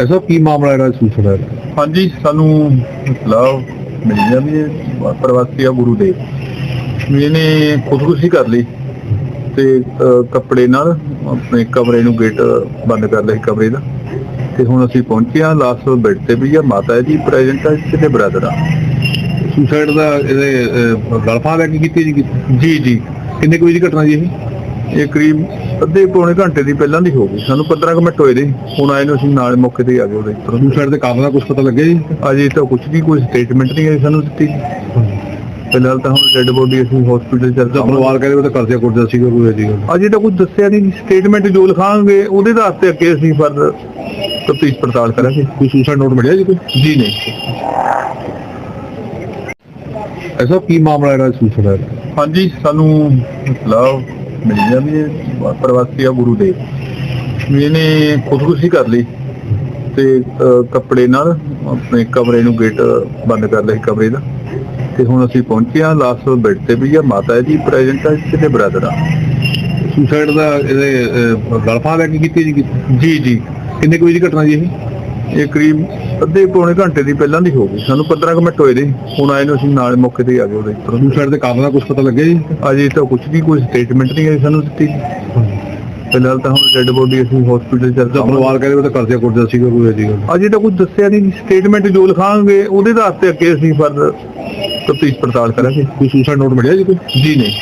ਐਸਾ ਕੀ ਮਾਮਲਾ ਜਿਹੜਾ ਸੂਚਨਾ ਹੈ ਹਾਂਜੀ ਸਾਨੂੰ ਇਤਲਾਹ ਮਿਲੀ ਜਾਂਦੀ ਹੈ ਪ੍ਰਵਾਸੀ ਆ ਗੁਰੂ ਦੇ। ਇਹਨੇ ਖੁਦਕੁਸ਼ੀ ਕਰ ਲਈ ਤੇ ਅਹ, ਕੱਪੜੇ ਨਾਲ ਆਪਣੇ ਕਮਰੇ ਨੂੰ ਗੇਟ ਬੰਦ ਕਰ ਲਿਆ ਸੀ ਕਮਰੇ ਦਾ। ਤੇ ਹੁਣ ਅਸੀਂ ਪਹੁੰਚੇ ਹਾਂ ਲਾਸਟ ਬੈੱਡ ਤੇ ਵੀ ਆ ਮਾਤਾ ਜੀ ਪ੍ਰੈਜ਼ੈਂਟ ਆ ਕਿਤੇ ਬ੍ਰਦਰ ਆ। ਸੁਸਾਈਡ ਦਾ ਇਹਦੇ ਗਲਫਾਂ ਲੈ ਕੇ ਕੀਤੀ ਜੀ? ਜੀ ਜੀ। ਕਿੰਨੇ ਕੁ ਵਜੇ ਦੀ ਘਟਨਾ ਜੀ ਇਹ? ਇਹ ਕਰੀਬ ਅੱਧੇ ਪੌਣੇ ਘੰਟੇ ਦੀ ਪਹਿਲਾਂ ਦੀ ਹੋ ਗਈ। ਸਾਨੂੰ 15 ਕੁ ਮਿੰਟ ਹੋਏ ਨੇ ਹੁਣ ਆਏ ਨੂੰ ਅਸੀਂ ਨਾਲ ਮੌਕੇ ਤੇ ਹੀ ਆ ਗਏ ਉਹਦੇ। ਤੁਰੰਤ ਸੁਸਾਈਡ ਦੇ ਕਾਰਨ ਦਾ ਕੁਝ ਪਤਾ ਲੱਗਿਆ ਜੀ? ਅਜੇ ਤਾਂ ਕੁਝ ਵੀ ਕੋਈ ਸਟੇਟਮੈਂਟ ਨਹੀਂ ਆਈ ਸਾਨੂੰ ਦਿੱਤੀ। ਫਿਲਹਾਲ ਤਾਂ ਹੁਣ ਡੈੱਡ ਬੋਡੀ ਅਸੀਂ ਹਸਪੀਟਲ ਤਾਂ ਪਰਿਵਾਰ ਕਹਿੰਦੇ ਉਹ ਤਾਂ ਕਰਜ਼ਾ ਕੁਰਜ਼ਾ ਸੀਗਾ ਕੋਈ ਗੱਲ ਅਜੇ ਤਾਂ ਕੁਝ ਦੱਸਿਆ ਨਹੀਂ। ਸਟੇਟਮੈਂਟ ਜੋ ਲਿਖਾਂਗੇ ਉਹਦੇ ਆਧਾਰ ਤੇ ਅੱਗੇ ਅਸੀਂ ਫਰਦਰ ਤਫਤੀਸ਼ ਪੜਤਾਲ ਕਰਾਂਗੇ। ਕੋਈ ਸੁਸਾਈਡ ਨੋਟ ਮਿਲਿਆ ਜੀ ਕੋਈ? ਜੀ ਨਹੀਂ। ਐਸਾ ਕੀ ਮਾਮਲਾ ਹੈ ਹਾਂਜੀ ਸਾਨੂੰ ਇਤਲਾਹ ਮਿਲੀ ਜਾਂਦੀ ਹੈ ਪ੍ਰਵਾਸੀ ਆ ਗੁਰੂ ਦੇ। ਇਹਨੇ ਖੁਦਕੁਸ਼ੀ ਕਰ ਲਈ ਤੇ ਕੱਪੜੇ ਨਾਲ ਆਪਣੇ ਕਮਰੇ ਨੂੰ ਗੇਟ ਬੰਦ ਕਰ ਲਿਆ ਕਮਰੇ ਦਾ। ਤੇ ਹੁਣ ਅਸੀਂ ਪਹੁੰਚੇ ਹਾਂ ਲਾਸਟ ਬੈੱਡ ਤੇ ਵੀ ਆ ਮਾਤਾ ਜੀ ਪ੍ਰੈਜ਼ੈਂਟ ਆ ਕਿਤੇ ਬ੍ਰਦਰ ਆ। ਸੁਸਾਈਡ ਦਾ ਇਹਦੇ ਗਲਫਾਂ ਲੈ ਕੇ ਕੀਤੀ ਜੀ? ਜੀ ਜੀ। ਕਿੰਨੇ ਕੁ ਵਜੇ ਦੀ ਘਟਨਾ ਜੀ ਇਹ? ਇਹ ਕਰੀਬ ਅੱਧੇ ਪੌਣੇ ਘੰਟੇ ਦੀ ਪਹਿਲਾਂ ਦੀ ਹੋ ਗਈ। ਸਾਨੂੰ 15 ਕੁ ਮਿੰਟ ਹੋਏ ਨੇ ਹੁਣ ਆਏ ਨੂੰ ਅਸੀਂ ਨਾਲ ਮੌਕੇ ਤੇ ਹੀ ਆ ਗਏ ਉਹਦੇ। ਤੁਰੰਤ ਸੁਸਾਈਡ ਦੇ ਕਾਰਨ ਦਾ ਕੁਝ ਪਤਾ ਲੱਗਿਆ ਜੀ? ਅਜੇ ਤਾਂ ਕੁਝ ਵੀ ਕੋਈ ਸਟੇਟਮੈਂਟ ਨਹੀਂ ਆਈ ਸਾਨੂੰ ਦਿੱਤੀ। ਫਿਲਹਾਲ ਤਾਂ ਹੁਣ ਡੈੱਡ ਬੋਡੀ ਅਸੀਂ ਹਸਪੀਟਲ ਤਾਂ ਪਰਿਵਾਰ ਕਹਿੰਦੇ ਉਹ ਤਾਂ ਕਰਜ਼ਾ ਕੁਰਜ਼ਾ ਸੀਗਾ ਕੋਈ ਗੱਲ ਅਜੇ ਤਾਂ ਕੁਝ ਦੱਸਿਆ ਨਹੀਂ। ਸਟੇਟਮੈਂਟ ਜੋ ਲਿਖਾਂਗੇ ਉਹਦੇ ਤੇ ਅੱਗੇ ਅਸੀਂ ਫਰਦਰ ਤਫਤੀਸ਼ ਪੜਤਾਲ ਕਰਾਂਗੇ। ਕੋਈ ਸੁਸਾਈਡ ਨੋਟ ਮਿਲਿਆ ਜੀ ਕੋਈ? ਜੀ ਨਹੀਂ।